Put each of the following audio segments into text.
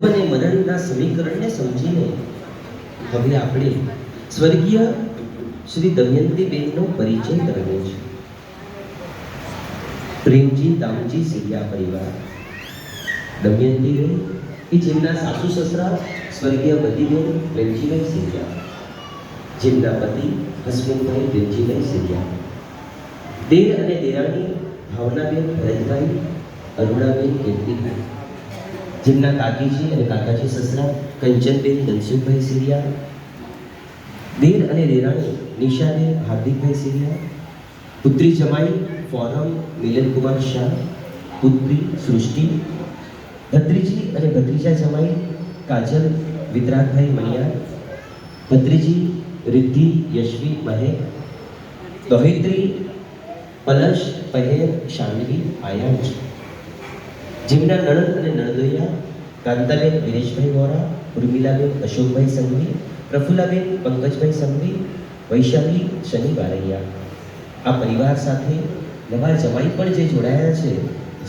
અને મરણના સમીકરણને સમજીને હવે આપણે સ્વર્ગીય શ્રી દમયંતીબેનનો પરિચય કરવો છે પ્રેમજી દામજી સિરિયા પરિવાર. દમયંતીબેન કે જેમના સાસુ, સસરા, સ્વર્ગીય પતિબેન પ્રેમજીભાઈ સિરિયા જેમના પતિ હસમુખભાઈ પ્રેમજીભાઈ સિરિયા દેર અને દેરાણી ભાવનાબેન ભરતભાઈ, અરુણાબેન કીર્તિભાઈ. જેમના કાકીજી અને કાકાજી સસરા, કંચનબેન ધનસુખભાઈ સિરિયા, દેર અને દેરાણી નિશાબેન હાર્દિકભાઈ સિરિયા, પુત્રી જમાઈ, ફોરમ, મિલનકુમાર શાહ, પુત્રી સૃષ્ટિ, ભત્રીજી અને ભત્રીજા જમાઈ, કાજલ, વિતરાગભાઈ મણિયાર, ભત્રીજી રિદ્ધિ, યશવી, મહેક, દોહિત્રી, પલશ, પહેર, શાંડવી આયાંશ જેમના નણંદ અને નણદોયા, કાંતાબેન વિરેશભાઈ વોરા, ઉર્મિલાબેન અશોકભાઈ સંઘવી, પ્રફુલ્લાબેન પંકજભાઈ સંઘવી, વૈશાલી શનિ બારૈયા આ પરિવાર સાથે નવા જમાઈ પણ જે જોડાયા છે,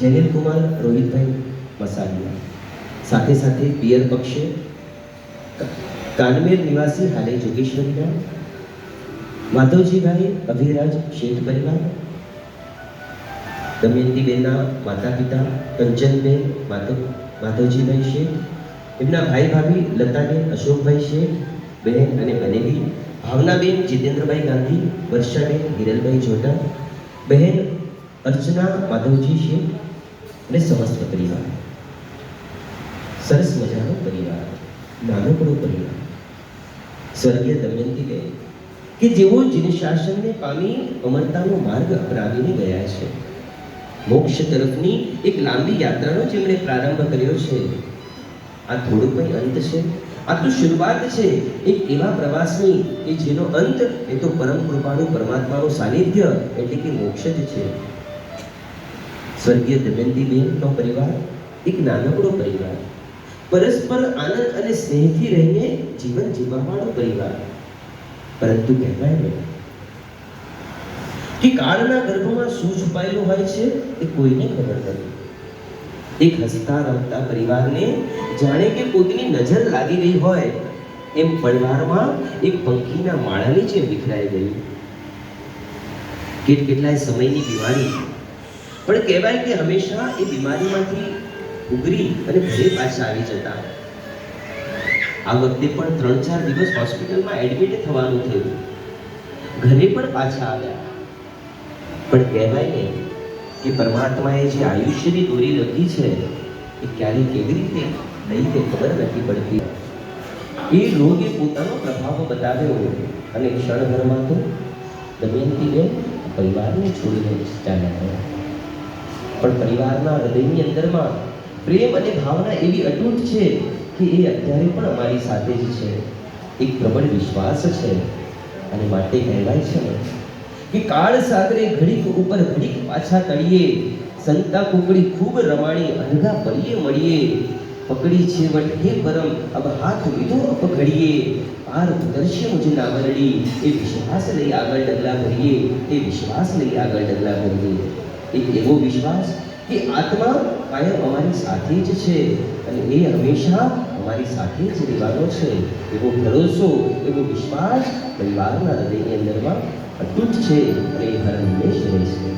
જેનિલ કુમાર, રોહિતભાઈ મસાલિયા. સાથે સાથે પિયર પક્ષે કાનમેર નિવાસી હાલે જોગેશ્વરીના માધવજીભાઈ અભિરાજ શેઠ પરિવાર દમયંતીબેનના માતા પિતા કંચનબેન માધવ માધવજીભાઈ શેઠ એમના ભાઈ ભાભી લતાબેન, અશોકભાઈ શેઠ બહેન અને બનેલી. ભાવનાબેન, જીતેન્દ્રભાઈ ગાંધી, વર્ષાબેન, હિરલભાઈ જોટા. બહેન અર્ચના માધવજી શેઠ અને સમસ્ત પરિવાર. સરસ મજાનો પરિવાર. નાનકડો પરિવાર. સ્વર્ગીય દમયંતીબેન કે જેઓ જીન શાસનને પામી અમરતાનો માર્ગ અપનાવીને ગયા છે. મોક્ષ તરફની એક લાંબી યાત્રાનો જેમણે પ્રારંભ કર્યો છે. આ થોડું કંઈ અંત છે? આ તો શરૂઆત છે. એક એવા પ્રવાસની કે જેનો અંત એ તો પરમ કૃપાનું પરમાત્માનું સાનિધ્ય એટલે કે મોક્ષ જ છે. સ્વર્ગીય દમયંતીબેનનો પરિવાર, એક નાનકડો પરિવાર, પરસ્પર આનંદ અને સ્નેહથી રહીને જીવન જીવવાવાળો પરિવાર. પરંતુ કહેવાય ને કે કાળના ગર્ભમાં શું છુપાયેલું હોય છે એ કોઈને ખબર નથી. એક હસતા રમતા પરિવારને જાણે કે કોઈની નજર લાગી ગઈ હોય, એમ પરિવારમાં એક પંખીના માળાની જેમ વિખરાઈ ગઈ કેટ કેટલાય સમયની બીમારી. પણ કહેવાય કે હંમેશા એ બીમારીમાંથી ઉગરી અને ઘરે પાછા આવી જતા. આ વખતે પણ ત્રણ ચાર દિવસ હોસ્પિટલમાં એડમિટ થવાનું થયું. ઘરે પણ પાછા આવ્યા. પણ કહેવાય ને કે પરમાત્માએ જે આયુષ્યની દોરી લખી છે, એ ક્યારે કેવી રીતે, નહીં તે ખબર નથી પડતી. એ રોગે પોતાનો પ્રભાવ બતાવ્યો અને ક્ષણભરમાં તો દમયંતીબેન પરિવારને છોડીને ચાલ્યા ગયા. પણ પરિવારના હૃદયની અંદરમાં પ્રેમ અને ભાવના એવી અતૂટ છે કે એ અત્યારે પણ અમારી સાથે જ છે. એક પ્રબળ વિશ્વાસ છે. અને માટે કહેવાય છે ને કે કાળ સાગરે ઘડીક ઉપર ઘડીક પાછા તળીએ. સંતા કુકડી ખૂબ રમાણી અનગા પરીએ મળીએ. પકડી છેવટ હે પરમ, અબ હાથ લીધો અપઘડીએ પાર ઉતરશે મુજ નાવરડી એ વિશ્વાસ લઈ આગળ ડગલા ભરીએ. એ વિશ્વાસ લઈ આગળ ડગલા ભરીએ. એક એવો વિશ્વાસ કે આત્મા કાયમ અમારી સાથે જ છે અને એ હંમેશા અમારી સાથે જ રહેવાનો છે. એવો ભરોસો, એવો વિશ્વાસ પરિવારના હૃદયની અંદરમાં અતૂટ છે અને એ હર હંમેશ રહેશે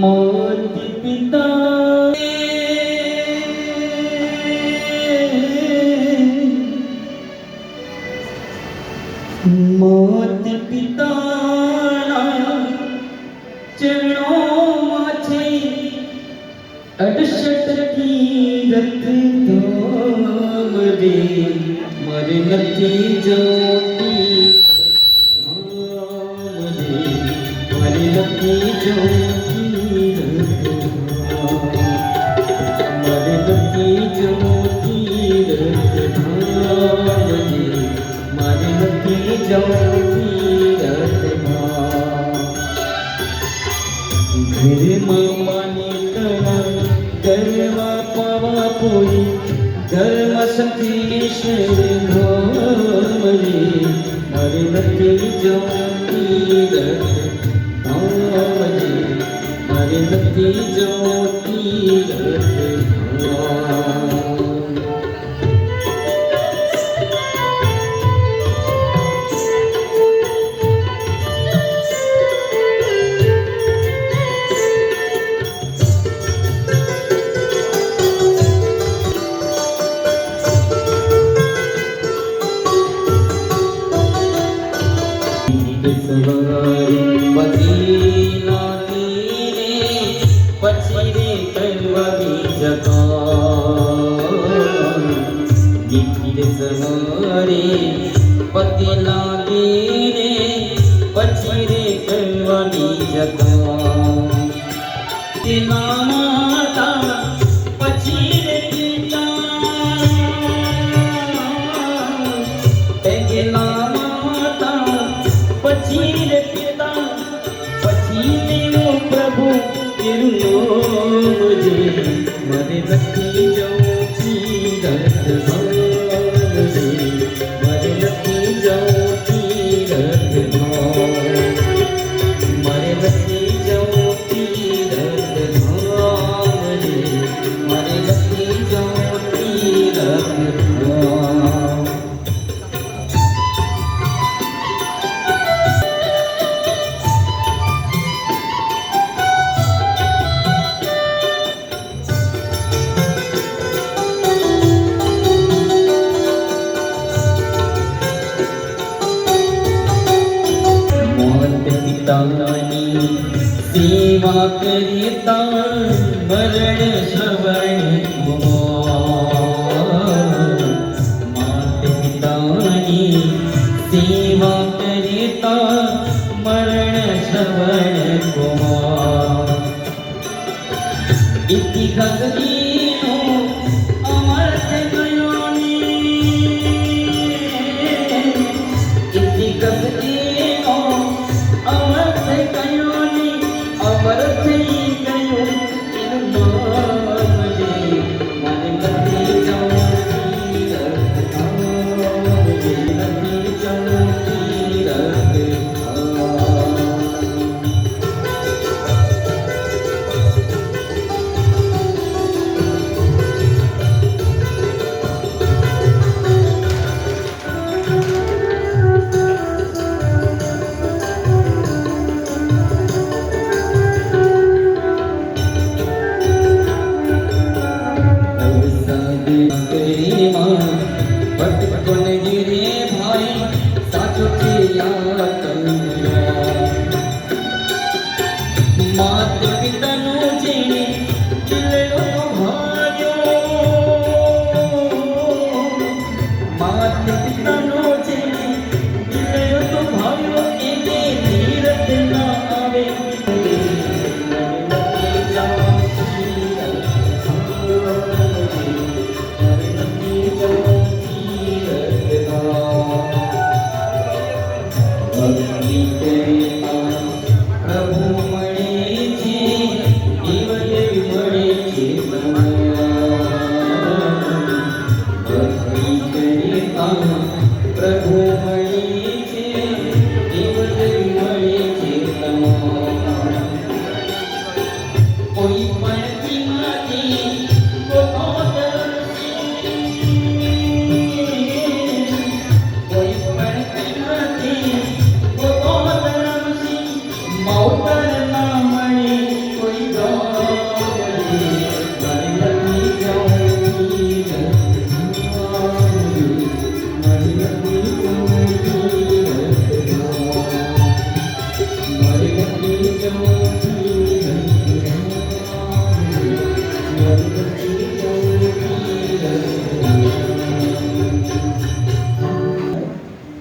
મોત પિતા મોત છે. અડસઠ તીરથ મરે નથી પછી રે પિતા પછી દેવો પ્રભુ તેરું નામ જે સેવા કરતા મરણ શ્રવણ માત પિતાની સેવા કરતા મરણ શ્રવણ કુમાર ઇતિહાસ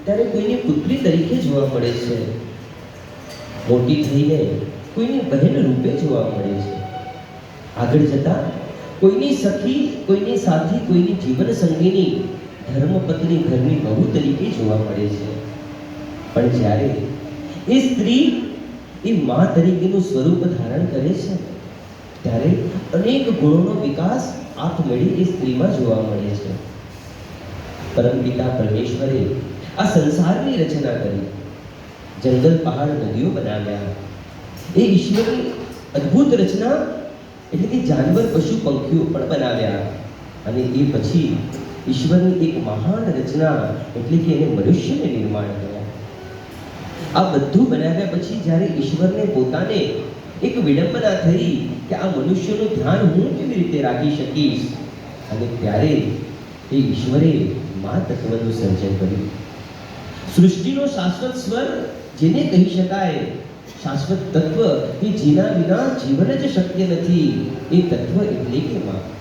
ત્યારે કોઈની પુત્રી તરીકે જોવા મળે છે. મોટી થઈને કોઈની બહેન રૂપે જોવા મળે છે. આગળ જતા કોઈની સખી, કોઈની સાથી, કોઈની જીવન સંગીની ધર્મપત્ની ઘરની બહુ તરીકે જોવા મળે છે. પણ જ્યારે એ સ્ત્રી એ મા તરીકેનું સ્વરૂપ ધારણ કરે છે ત્યારે અનેક ગુણોનો વિકાસ આપમેળે એ સ્ત્રીમાં જોવા મળે છે. પરમપિતા પરમેશ્વરે આ સંસારની રચના કરી. જંગલ, પહાડ, નદીઓ બનાવ્યા. એ ઈશ્વરની અદ્ભુત રચના એટલે કે જાનવર, પશુ, પંખીઓ પણ બનાવ્યા. અને એ પછી ઈશ્વરની એક મહાન રચના એટલે કે એને મનુષ્યને નિર્માણ કર્યા. આ બધું બનાવ્યા પછી જ્યારે ઈશ્વરને પોતાને એક વિડંબના થઈ કે આ મનુષ્યનું ધ્યાન હું કેવી રીતે રાખી શકીશ? અને ત્યારે એ ઈશ્વરે મા તત્વનું સર્જન કર્યું. સૃષ્ટિનો શાશ્વત સ્વર જેને કહી શકાય, શાશ્વત તત્વ કે જેના વિના જીવન જ શક્ય નથી. એ તત્વ એટલે કે માં.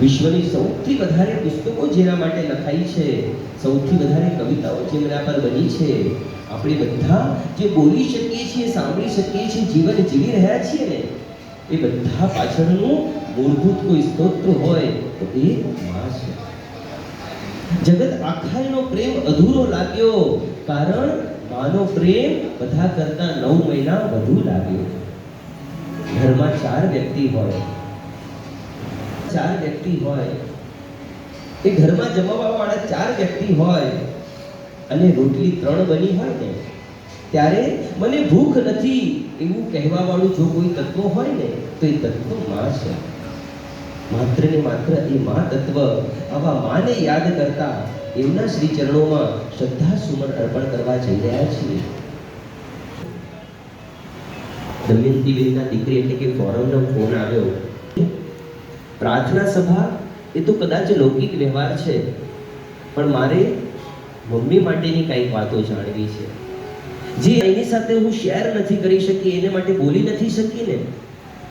વિશ્વની સૌથી વધારે પુસ્તકો જેના માટે લખાઈ છે, સૌથી વધારે કવિતાઓ જેમના પર બની છે, આપણે બધા જે બોલી શકીએ છીએ, સાંભળી શકીએ છીએ, જીવન જીવી રહ્યા છીએ ને, એ બધા પાછળનું મૂળભૂત કોઈ સ્તોત્ર હોય તો એ માં છે. જગત આખાયનો પ્રેમ અધૂરો લાગ્યો કારણ માનો પ્રેમ બધા કરતા નવ મહિના વધુ લાગ્યો. ઘરમાં ચાર વ્યક્તિ હોય ચાર વ્યક્તિ હોય, એ ઘરમાં જમવા વાળા ચાર વ્યક્તિ હોય અને રોટલી ત્રણ બની હોય ને, ત્યારે મને ભૂખ નથી એવું કહેવા વાળું જો કોઈ તત્વ હોય ને, તો એ તત્વમાં છે. માત્ર ને માત્ર એ મા તત્વ આવા માને યાદ કરતા એમના શ્રી ચરણોમાં શ્રદ્ધા સુમન અર્પણ કરવા જઈ રહ્યા છીએ. દમયંતીબેનના દીકરી એટલે કે ફોરમનો ફોન આવ્યો. પ્રાર્થના સભા એ તો કદાચ લૌકિક વ્યવહાર છે, પણ મારે મમ્મી માટેની કંઈક વાતો જાણવી છે. જે એની સાથે હું શેર નથી કરી શકી, એને માટે બોલી નથી શકી ને,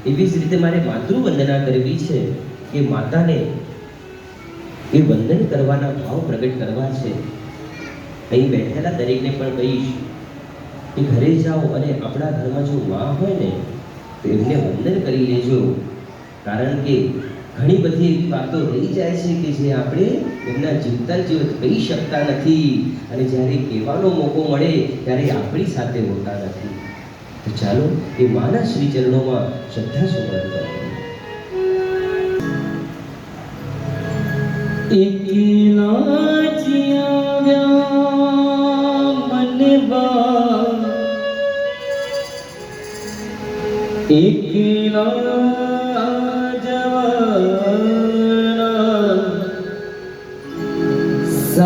એવી જ રીતે મારે માતૃવંદના કરવી છે કે માતાને એ વંદન કરવાના ભાવ પ્રગટ કરવા છે. અહીં બેઠેલા દરેકને પણ કહીશ કે ઘરે જાઓ અને આપણા ઘરમાં જો માં હોય ને, તો એમને વંદન કરી લેજો. કારણ કે ઘણી બધી વાતો રહી જાય છે કે જે આપણે એમના જીવતા જીવત કહી શકતા નથી. અને જ્યારે કહેવાનો મોકો મળે, ત્યારે આપણી સાથે હોતા નથી. તો ચાલો એ માના શ્રી ચરણોમાં શ્રદ્ધા સુમરણ કરો એકલા જીવ્યા મનવા. એકલા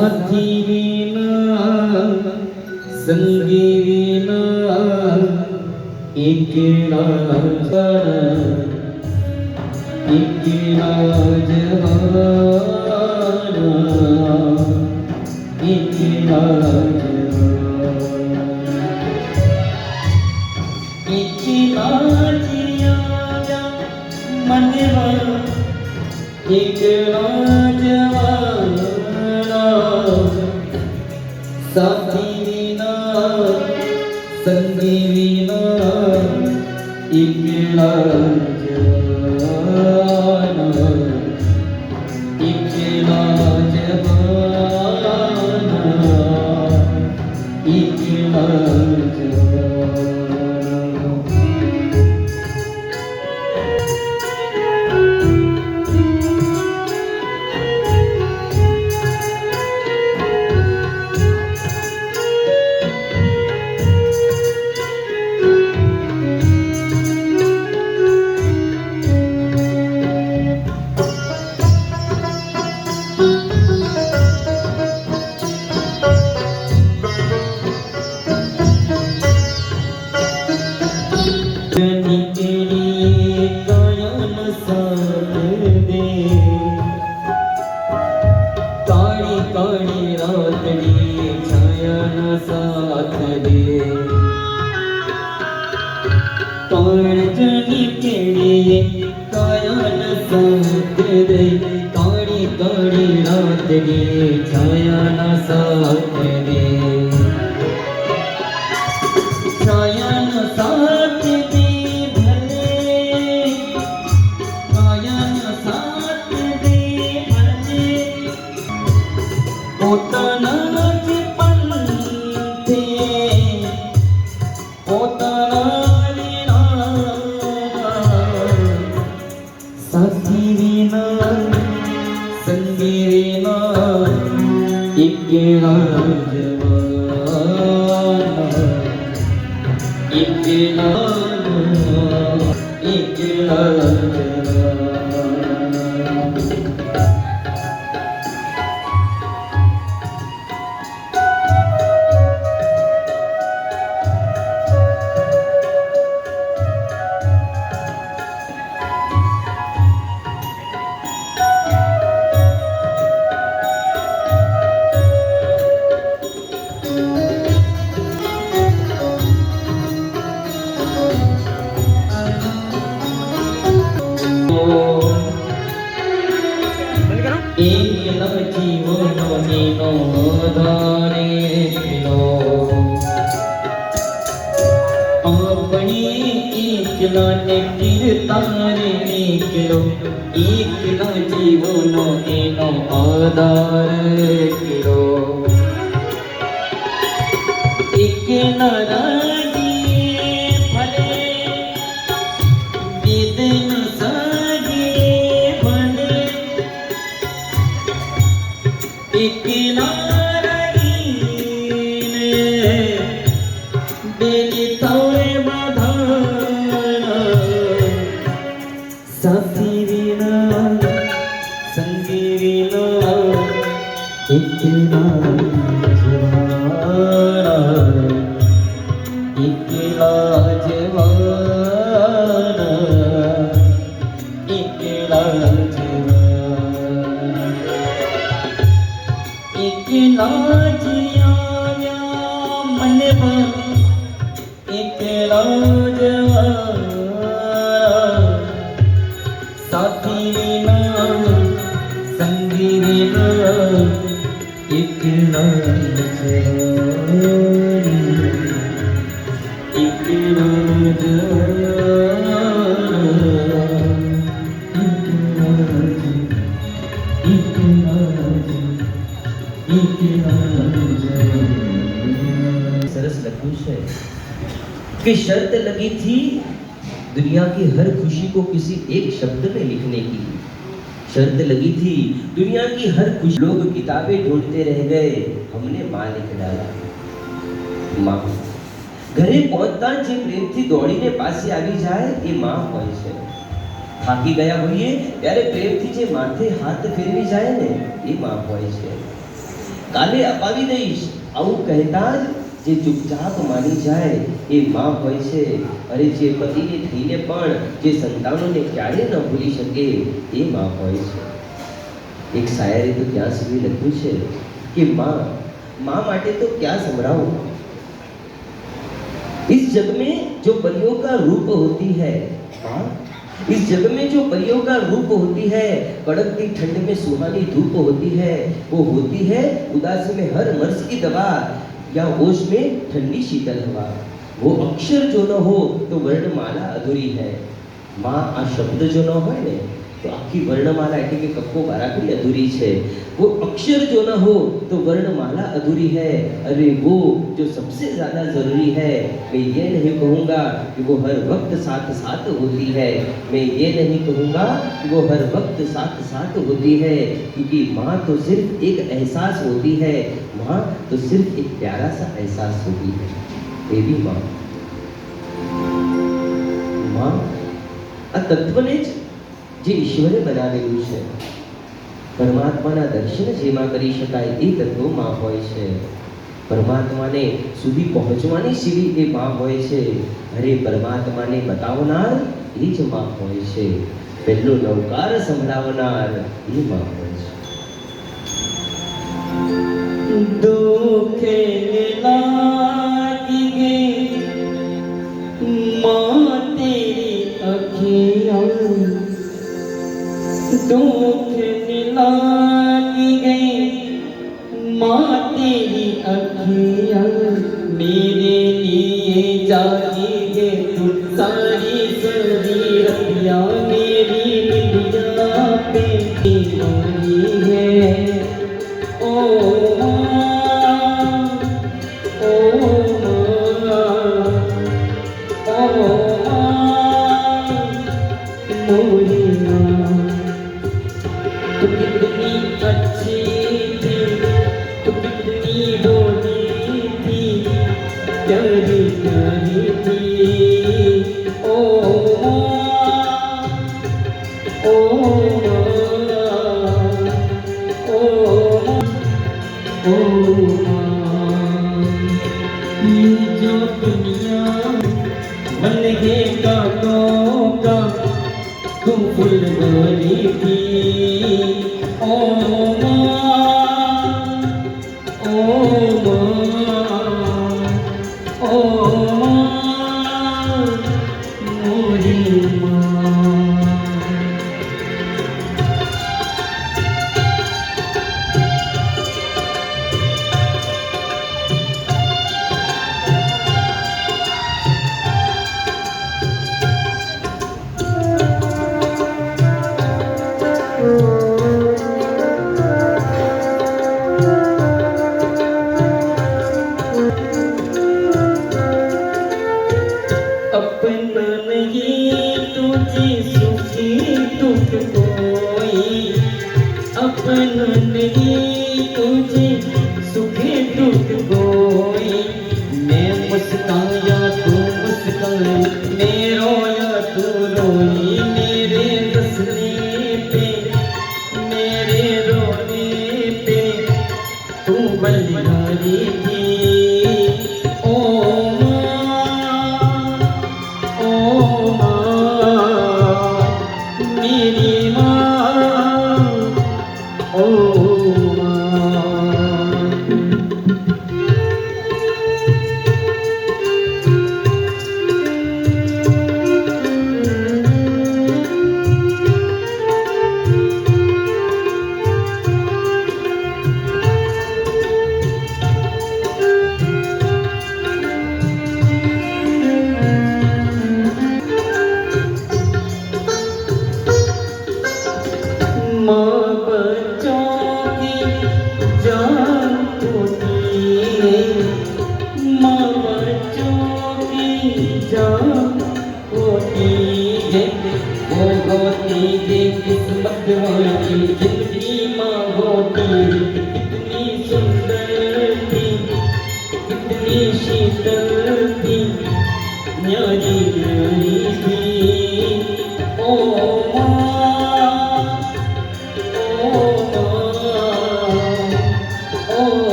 સાથી વિના સંગી વિના એકલા જવાના એકલા જવાના એકલા એકલા જવાના વેદન एक एक सरस लखूश है। कि शर्त लगी थी दुनिया की हर खुशी को किसी एक शब्द में लिखने की। शर्त लगी थी दुनिया की हर खुशी लोग किताबें ढूंढते रह गए हमने माँ लिख डाला માં ઘરે પહોંચતા જે પ્રેમથી દોડીને પાસે આવી જાય એ માં હોય છે થાકી ગયા હોઈએ ત્યારે પ્રેમથી જે માથે હાથ ફેરવી જાય ને એ માં હોય છે કાલે અપાવી દઈશ આવું કહેતા જ જે ચૂપચાપ માની જાય એ માં હોય છે અરે જે પતિને થઈને પણ જે સંતાનોને ક્યારે ન ભૂલી શકે એ માં હોય છે એક શાયરે તો ત્યાં સુધી લખ્યું છે કે માં माँ माटे तो क्या समराऊं इस जग में जो परियों का रूप होती है हाँ इस जग में जो परियों का रूप होती है कड़कती ठंड में सुहानी धूप होती है वो होती है उदासी में हर मर्ज की दवा या ओश में ठंडी शीतल हवा वो अक्षर जो न हो तो वर्णमाला अधूरी है माँ आ शब्द जो न हो ने તો આખી વર્ણમાલા એટલે કે કક્કો બારાકડી અધૂરી છે वो अक्षर जो न हो तो वर्णमाला अधूरी है अरे वो जो सबसे ज्यादा जरूरी है मैं ये नहीं कहूँगा कि वो हर वक्त साथ साथ होती है मैं ये नहीं कहूँगा कि वो हर वक्त साथ साथ होती है क्योंकि माँ तो सिर्फ एक एहसास होती है माँ तो सिर्फ एक प्यारा सा एहसास होती है ये भी माँ માં આ તત્વને જે ઈશ્વરે બનાવેલું છે. પરમાત્માના દર્શન જેમાં કરી શકાય એ તત્વોમાં હોય છે. પરમાત્માને સુધી પહોંચવાની સીડી એ માં હોય છે. અરે પરમાત્માને બતાવનાર એ જ માં હોય છે. પહેલો નવકાર સંભળાવનાર એ માં હોય છે. દુઃખે લા दुख लागी गई माँ तेरी अखियाँ मेरे लिए जागी है तू सारी सारी रतिया ನನಗೆ ಕಾಣೋಕ ಕುಂಕುಲ್ ಗೋರಿ ಓ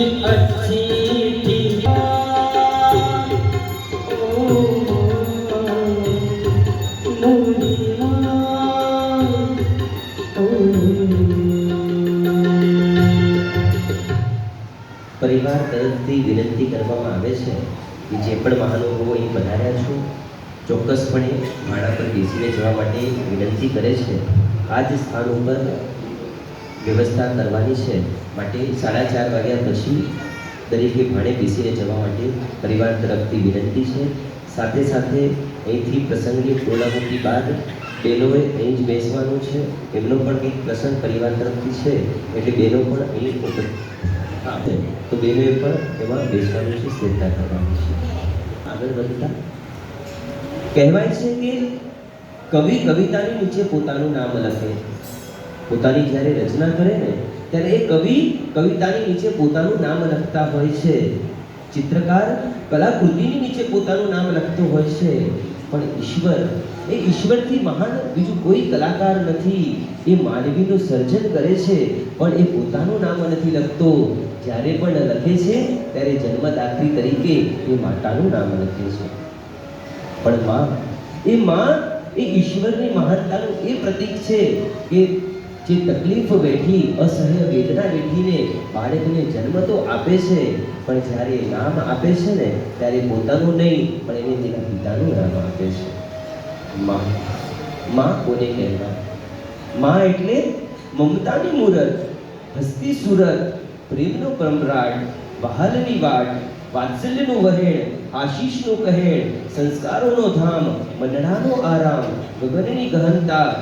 પરિવાર તરફથી વિનંતી કરવામાં આવે છે કે જે પણ મહાનુભાવો અહીં પધાર્યા છો, ચોક્કસપણે ભાડા પર બેસીને જવા માટે વિનંતી કરે છે. આ જ સ્થાન ઉપર વ્યવસ્થા કરવાની છે. માટે સાડા ચાર વાગ્યા પછી દરેકે ભાણે બેસીને જવા માટે પરિવાર તરફથી વિનંતી છે. સાથે સાથે અહીંથી પ્રસંગની પૂર્ણાહુતિ બાદ બહેનોએ અહીં જ બેસવાનું છે. એમનો પણ કંઈક પ્રસંગ પરિવાર તરફથી છે. એટલે બહેનો પણ અહીં હા તો બેનોએ પણ એમાં બેસવાનું છે, શ્રદ્ધા કરવાની છે. આગળ વધતા. કહેવાય છે કે કવિ કવિતાની નીચે પોતાનું નામ લખે. પોતાની જ્યારે રચના કરે ને, ત્યારે એ કવિ, કવિતાની નીચે પોતાનું નામ લખતા હોય છે. ચિત્રકાર કલાકૃતિની નીચે પોતાનું નામ લખતો હોય છે. પણ ઈશ્વર, એ ઈશ્વરથી મહાન બીજું કોઈ કલાકાર નથી. એ માનવીનું સર્જન કરે છે, પણ એ પોતાનું નામ નથી લખતો. જ્યારે પણ લખે છે, ત્યારે જન્મદાત્રી તરીકે એ માતાનું નામ લખે છે. પણ માં, એ માં, એ ઈશ્વરની મહાનતાનું એ પ્રતીક છે કે જે તકલીફ વેઠી, અસહ્ય વેદના વેઠીને બાળકને જન્મ તો આપે છે, પણ જ્યારે નામ આપે છે ને, ત્યારે પોતાનું નહીં, પણ એને તેના પિતાનું નામ આપે છે. માં. માં કોને કહેવાય? માં એટલે મમતાની મૂરત, હસ્તી સુરત, પ્રેમનો પરંપરાટ વહાલની વાટ, વાત્સલ્યનું વહેણ, આશીષનું કહેણ, સંસ્કારોનો ધામ, મંડળાનો આરામ, ગગનની ગહનતા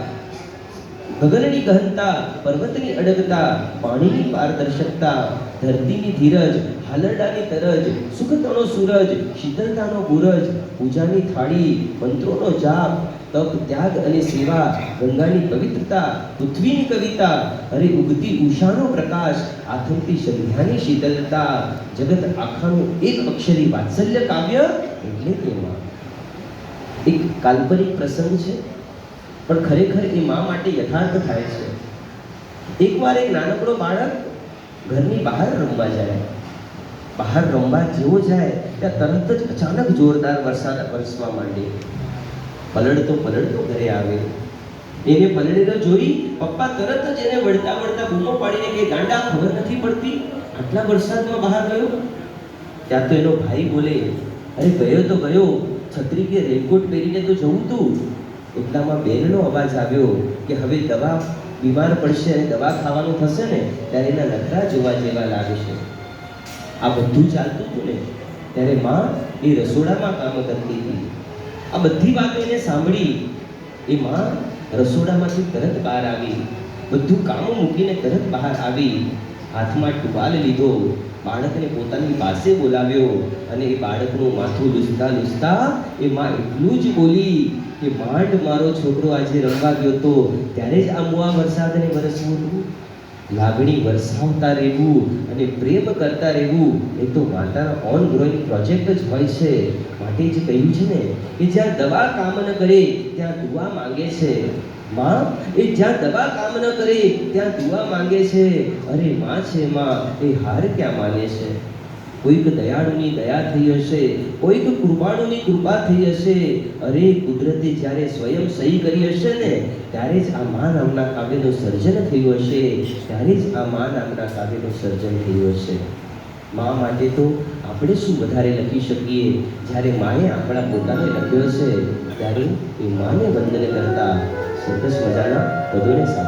ગગનની ગહનતા, પર્વતની અડગતા, પાણીની પારદર્શકતા, ધરતીની ધીરજ, હાલરડાની તરજ, સુખતનો સૂરજ શીતળતાનો બુરજ, પૂજાની થાળી, મંત્રોનો જાપ, તપ, ત્યાગ અને સેવા, ગંગાની પવિત્રતા, પૃથ્વીની કવિતા અરે ઉગતી ઉષાનો પ્રકાશ, આથમતી સંધ્યાની શીતળતા જગત આખાનું એક અક્ષરી વાત્સલ્ય કાવ્ય એટલે તેમાં. એક કાલ્પનિક પ્રસંગ છે. પણ ખરેખર એ મા માટે યથાર્થ થાય છે. એકવાર એક નાનકડો બાળક ઘરની બહાર રમવા જાય. બહાર રમવા જેવો જાય, ત્યાં તરત જ અચાનક જોરદાર વરસાદ વરસવા માંડે. પલળતો પલળતો ઘરે આવે. એને પલળેલો જોઈ પપ્પા તરત જ એને વળતા વળતા બૂમો પાડીને કે ગાંડા ખબર નથી પડતી? આટલા વરસાદમાં બહાર ગયો? ત્યાં તો એનો ભાઈ બોલે, અરે, ગયો તો ગયો. છત્રી કે રેનકોટ પહેરીને તો જવું તું. એટલામાં બેનનો અવાજ આવ્યો કે હવે દવા બીમાર પડશે અને દવા ખાવાનું થશે ને, ત્યારે એના નખરા જોવા જેવા લાગે છે. આ બધું ચાલતું હતું ને, ત્યારે માં એ રસોડામાં કામ કરતી હતી. આ બધી વાતો એને સાંભળી એ માં રસોડામાંથી તરત બહાર આવી. બધું કામો મૂકીને તરત બહાર આવી. હાથમાં ટુવાલ લીધો, બાળકને પોતાની પાસે બોલાવ્યો અને એ બાળકનું માથું લૂસતા લૂસતા એ માં એટલું જ બોલી કે માંડ મારો છોકરો આજે રમવા ગયો તો ત્યારે જ આ મુઆ વરસાદને વરસવું હતું. લાગણી વરસાવતા રહેવું અને પ્રેમ કરતા રહેવું એ તો માતાના ઓન ગ્રોઈંગ પ્રોજેક્ટ જ હોય છે. માટે જ કહ્યું છે ને કે જ્યાં દવા કામ ન કરે, ત્યાં દુઆ માંગે છે. માં, એ જ્યાં દવા કામ ન કરે, ત્યાં દુઆ માંગે છે. અરે માં છે માં, એ હાર ક્યાં માને છે? કોઈક દયાળુની દયા થઈ હશે, કોઈક કૃપાળુની કૃપા થઈ હશે. અરે, કુદરતે જ્યારે સ્વયં સહી કરી હશે ને, ત્યારે જ આ મા નામના કાવ્યનું સર્જન થયું હશે. ત્યારે જ આ મા નામના કાવ્યનું સર્જન થયું હશે. મા માટે તો આપણે શું વધારે લખી શકીએ? જ્યારે માએ આપણા પોતાને લખ્યો છે ત્યારે એ માને વંદન કરતા સરસ મજાના પદોને સાથે